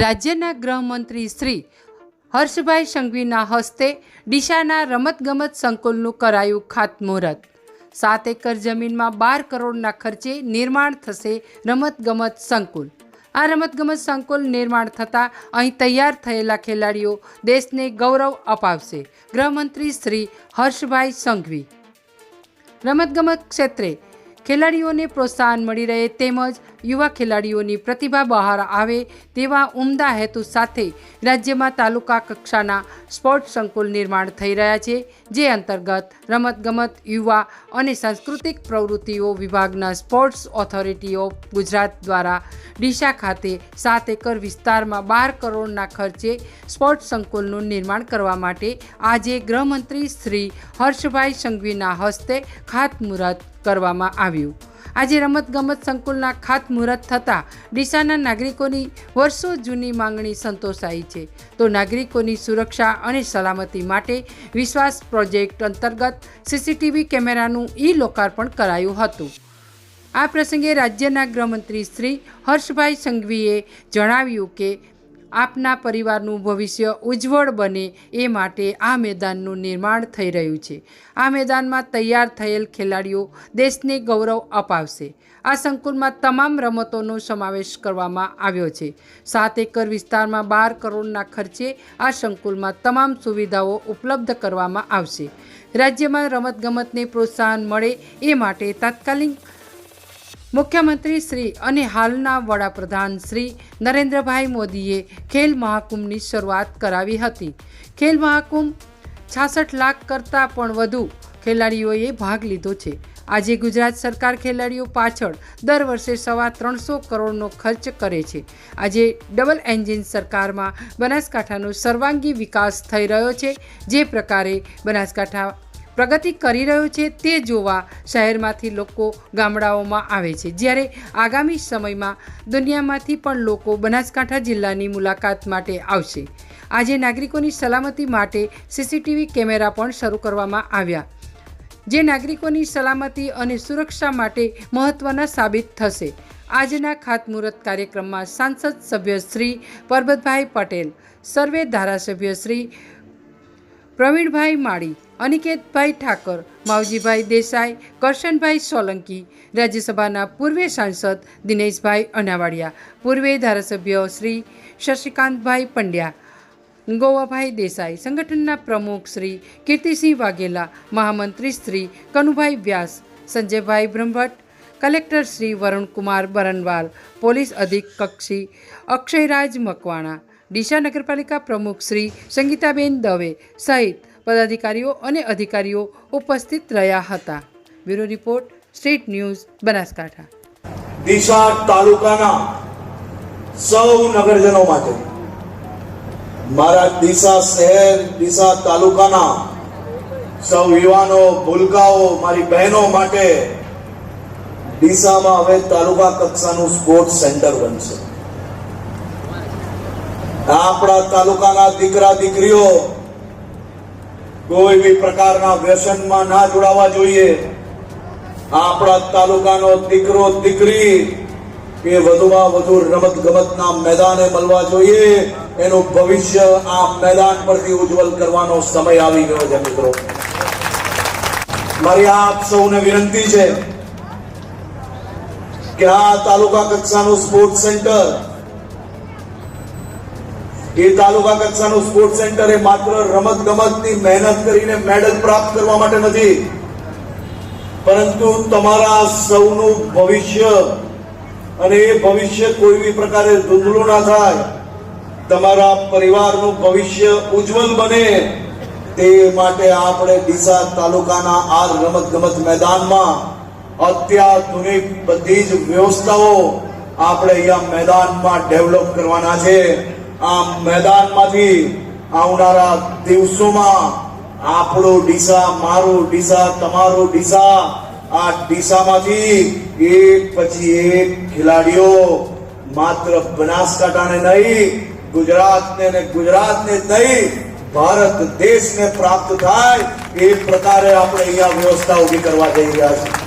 રાજ્યના ગૃહમંત્રી શ્રી હર્ષભાઈ સંઘવીના હસ્તે ડીશાના રમતગમત સંકુલનું કરાયું ખાતમુહૂર્ત. સાત એકર જમીનમાં બાર કરોડના ખર્ચે નિર્માણ થશે રમતગમત સંકુલ. આ રમતગમત સંકુલ નિર્માણ થતાં અહીં તૈયાર થયેલા ખેલાડીઓ દેશને ગૌરવ અપાવશે. ગૃહમંત્રી શ્રી હર્ષભાઈ સંઘવી. રમતગમત ક્ષેત્રે ખેલાડીઓને પ્રોત્સાહન મળી રહે તેમજ યુવા ખેલાડીઓની પ્રતિભા બહાર આવે તેવા ઉમદા હેતુ સાથે રાજ્યમાં તાલુકા કક્ષાના સ્પોર્ટ સંકુલ નિર્માણ થઈ રહ્યા છે, જે અંતર્ગત રમતગમત, યુવા અને સાંસ્કૃતિક પ્રવૃત્તિઓ વિભાગના સ્પોર્ટ્સ ઓથોરિટી ઓફ ગુજરાત દ્વારા ડીસા ખાતે સાત એકર વિસ્તારમાં બાર કરોડના ખર્ચે સ્પોર્ટ્સ સંકુલનું નિર્માણ કરવા માટે આજે ગૃહમંત્રી શ્રી હર્ષભાઈ સંઘવીના હસ્તે ખાતમુહૂર્ત કરવામાં આવ્યું. આજે રમતગમત સંકુલના ખાતમુહૂર્ત થતાં ડીસાના નાગરિકોની વર્ષો જૂની માંગણી સંતોષાઈ છે. તો નાગરિકોની સુરક્ષા અને સલામતી માટે વિશ્વાસ પ્રોજેક્ટ અંતર્ગત સીસીટીવી કેમેરાનું ઈ લોકાર્પણ કરાયું હતું. આ પ્રસંગે રાજ્યના ગૃહમંત્રી શ્રી હર્ષભાઈ સંઘવીએ જણાવ્યું કે આપના પરિવારનું ભવિષ્ય ઉજ્જવળ બને એ માટે આ મેદાનનું નિર્માણ થઈ રહ્યું છે. આ મેદાનમાં તૈયાર થયેલ ખેલાડીઓ દેશને ગૌરવ અપાવશે. આ સંકુલમાં તમામ રમતોનો સમાવેશ કરવામાં આવ્યો છે. સાત એકર વિસ્તારમાં બાર કરોડના ખર્ચે આ સંકુલમાં તમામ સુવિધાઓ ઉપલબ્ધ કરવામાં આવશે. રાજ્યમાં રમતગમતને પ્રોત્સાહન મળે એ માટે તાત્કાલિક મુખ્યમંત્રી શ્રી અને હાલના વડાપ્રધાન શ્રી નરેન્દ્રભાઈ મોદીએ ખેલ મહાકુંભની શરૂઆત કરાવી હતી. ખેલ મહાકુંભ છાસઠ લાખ કરતાં પણ વધુ ખેલાડીઓએ ભાગ લીધો છે. આજે ગુજરાત સરકાર ખેલાડીઓ પાછળ દર વર્ષે સવા ત્રણસો કરોડનો ખર્ચ કરે છે. આજે ડબલ એન્જિન સરકારમાં બનાસકાંઠાનો સર્વાંગી વિકાસ થઈ રહ્યો છે. જે પ્રકારે બનાસકાંઠા પ્રગતિ કરી રહ્યો છે તે જોવા શહેરમાંથી લોકો ગામડાઓમાં આવે છે. જ્યારે આગામી સમયમાં દુનિયામાંથી પણ લોકો બનાસકાંઠા જિલ્લાની મુલાકાત માટે આવશે. આજે નાગરિકોની સલામતી માટે સીસીટીવી કેમેરા પણ શરૂ કરવામાં આવ્યા. જે નાગરિકોની સલામતી અને સુરક્ષા માટે મહત્ત્વના સાબિત થશે. આજના ખાતમુહૂર્ત કાર્યક્રમમાં સાંસદ સભ્ય શ્રી પરબતભાઈ પટેલ, સર્વે ધારાસભ્ય શ્રી પ્રવીણભાઈ માળી, અનિકેતભાઈ ઠાકર, માવજીભાઈ દેસાઈ, કરશનભાઈ સોલંકી, રાજ્યસભાના પૂર્વે સાંસદ દિનેશભાઈ અનાવાડિયા, પૂર્વે ધારાસભ્ય શ્રી શશિકાંતભાઈ પંડ્યા, ગોવાભાઈ દેસાઈ, સંગઠનના પ્રમુખ શ્રી કીર્તિસિંહ વાઘેલા, મહામંત્રી શ્રી કનુભાઈ વ્યાસ, સંજયભાઈ બ્રહ્મભટ્ટ, કલેક્ટર શ્રી વરુણકુમાર બરનવાલ, પોલીસ અધિક કક્ષી અક્ષયરાજ મકવાણા ડીસા નગરપાલિકા પ્રમુખ શ્રી સંગીતાબેન દવે સહિત પદાધિકારીઓ અને અધિકારીઓ ઉપસ્થિત રહ્યા હતા. Bureau report, state news, Banaskantha. Deesa તાલુકાના સૌ નગરજનો માટે મારા ડીસા શહેર ડીસા તાલુકાના સૌ યુવાનો, ભૂલકાઓ, મારી બહેનો માટે ડીસામાં હવે તાલુકા કક્ષાનું સ્પોર્ટ્સ સેન્ટર બનશે. આપણા તાલુકાના દીકરા દીકરીઓ, કોઈ બી પ્રકારના વ્યસનમાં ના જોડાવા જોઈએ. આપણા તાલુકાનો દીકરો દીકરી, એ વધુમાં વધુ રમત ગમતના મેદાને મળવા જોઈએ. એનું ભવિષ્ય આ મેદાન પરથી ઉજ્જવલ કરવાનો સમય આવી ગયો છે, મિત્રો. મારી આપ સૌને વિનંતી છે કે આ તાલુકા કક્ષાનું સ્પોર્ટ સેન્ટર એ તાલુકા કક્ષાનું સ્પોર્ટ સેન્ટર એ માત્ર રમત ગમતની મહેનત કરીને મેડલ પ્રાપ્ત કરવા માટે નથી. પરંતુ તમારા સૌનું ભવિષ્ય અને એ ભવિષ્ય કોઈ બી પ્રકારે ધૂંધળું ના થાય, તમારા પરિવારનું ભવિષ્ય ઉજ્જવલ બને તે માટે આપણે ડીસા તાલુકાના આ રમત ગમત મેદાનમાં અત્યાધુનિક બધી જ વ્યવસ્થાઓ આપણે અહીંયા મેદાનમાં ડેવલપ કરવાના છે. આ મેદાનમાંથી આવનારા દિવસોમાં આપણો ડીસા, મારો ડીસા, તમારો ડીસા, આ ડીસામાંથી એક પછી એક ખેલાડીઓ માત્ર બનાસકાંઠાને નહીં, ગુજરાતને ને ગુજરાતને નહીં, ભારત દેશને પ્રાપ્ત થાય એ પ્રકારે આપણે અહીંયા વ્યવસ્થા ઊભી કરવા જઈ રહ્યા છીએ.